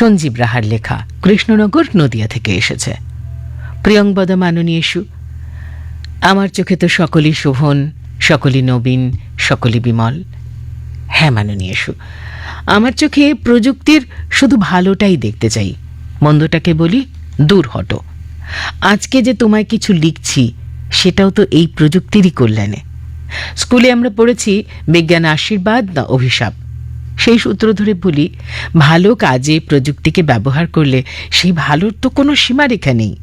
সঞ্জীব রাহার লেখা কৃষ্ণনগর নদিয়া থেকে এসেছে। প্রিয়ংবদ মাননীয়েশু আমার চোখে তো সকলই শোভন, সকলই নবীন, সকলই বিমল। হ্যাঁ মাননীয়েশু আমার চোখে প্রযুক্তির শুধু ভালোটাই দেখতে চাই, মন্দটাকে বলি দূর হটো। আজকে যে তোমায় কিছু লিখছি, সেটাও তো এই প্রযুক্তিরই কল্যাণে। স্কুলে আমরা পড়েছি, বিজ্ঞান আশীর্বাদ না অভিশাপ। সেই সূত্র ধরে বলি, ভালো কাজে প্রযুক্তিকে ব্যবহার করলে সেই ভালোর তো কোনো সীমারেখা নেই।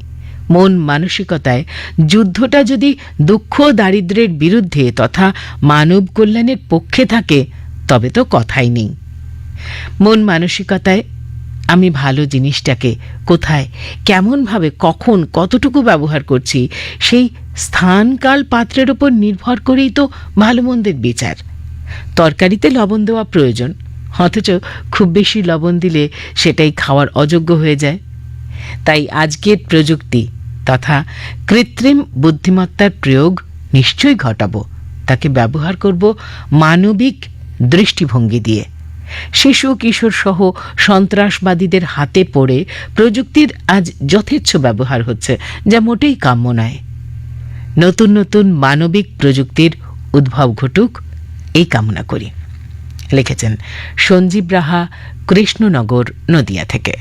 মন মানসিকতায় যুদ্ধটা যদি দুঃখ দারিদ্র্যের বিরুদ্ধে তথা মানব কল্যাণের পক্ষে থাকে, তবে তো কথাই নেই। মন মানসিকতায় আমি ভালো জিনিসটাকে কোথায়, কেমনভাবে, কখন, কতটুকু ব্যবহার করছি, সেই স্থানকাল পাত্রের ওপর নির্ভর করেই তো ভালো মন্দের বিচার। তরকারিতে লবণ দেওয়া প্রয়োজন অথচ খুব বেশি লবণ দিলে সেটাই খাওয়ার অযোগ্য হয়ে যায়। তাই আজকের প্রযুক্তি তথা কৃত্রিম বুদ্ধিমত্তার প্রয়োগ নিশ্চয়ই ঘটাব। তাকে ব্যবহার করব মানবিক দৃষ্টিভঙ্গি দিয়ে। শিশু, কিশোর সহ সন্ত্রাসবাদীদের হাতে পড়ে প্রযুক্তির আজ যথেচ্ছ ব্যবহার হচ্ছে, যা মোটেই কাম্য নয়। নতুন নতুন মানবিক প্রযুক্তির উদ্ভব ঘটুক, এই কামনা করি। লিখেছেন সঞ্জীব রাহা কৃষ্ণনগর নদিয়া থেকে।